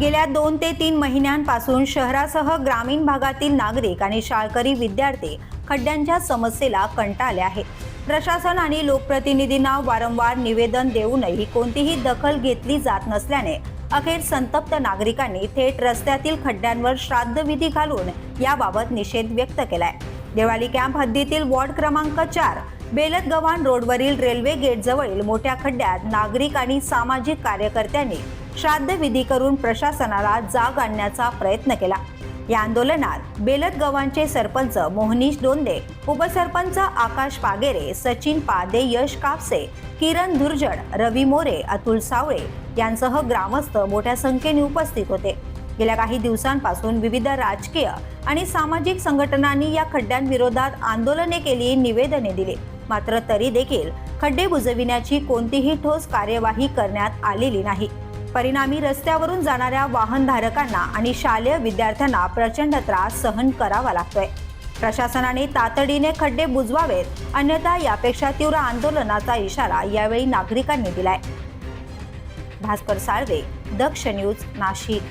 गेल्या दोन ते तीन महिन्यांपासून शहरासह ग्रामीण भागातील नागरिक आणि शाळकरी विद्यार्थी खड्ड्यांच्या समस्येला कंटाळले आहेत. प्रशासन आणि लोकप्रतिनिधींना वारंवार निवेदन देऊनही कोणतीही दखल घेतली जात नसल्याने अखेर संतप्त नागरिकांनी थेट रस्त्यातील खड्ड्यांवर श्राद्धविधी घालून याबाबत निषेध व्यक्त केलाय. देवाली कॅम्प हद्दीतील वॉर्ड क्रमांक चार बेलत गव्हाण रोडवरील रेल्वे गेट जवळील मोठ्या खड्ड्यात नागरिक आणि सामाजिक कार्यकर्त्यांनी श्राद्ध विधी करून प्रशासनाला जाग आणण्याचा प्रयत्न केला. या आंदोलनात बेलत गव्हाणचे सरपंच मोहनीश दोंदे उपसरपंच आकाश पागेरे सचिन पादे यश कापसे किरण धुर्जड रवी मोरे अतुल सावळे यांसह ग्रामस्थ मोठ्या संख्येने उपस्थित होते. गेल्या काही दिवसांपासून विविध राजकीय आणि सामाजिक संघटनांनी या खड्ड्यांविरोधात आंदोलने केली निवेदने दिली. मात्र तरी देखील खड्डे बुजविण्याची कोणतीही ठोस कार्यवाही करण्यात आलेली नाही. परिणामी रस्त्यावरून जाणाऱ्या वाहनधारकांना आणि शालेय विद्यार्थ्यांना प्रचंड त्रास सहन करावा लागतोय. प्रशासनाने तातडीने खड्डे बुजवावेत अन्यथा यापेक्षा तीव्र आंदोलनाचा इशारा यावेळी नागरिकांनी दिलाय. भास्कर साळवे दक्ष न्यूज नाशिक.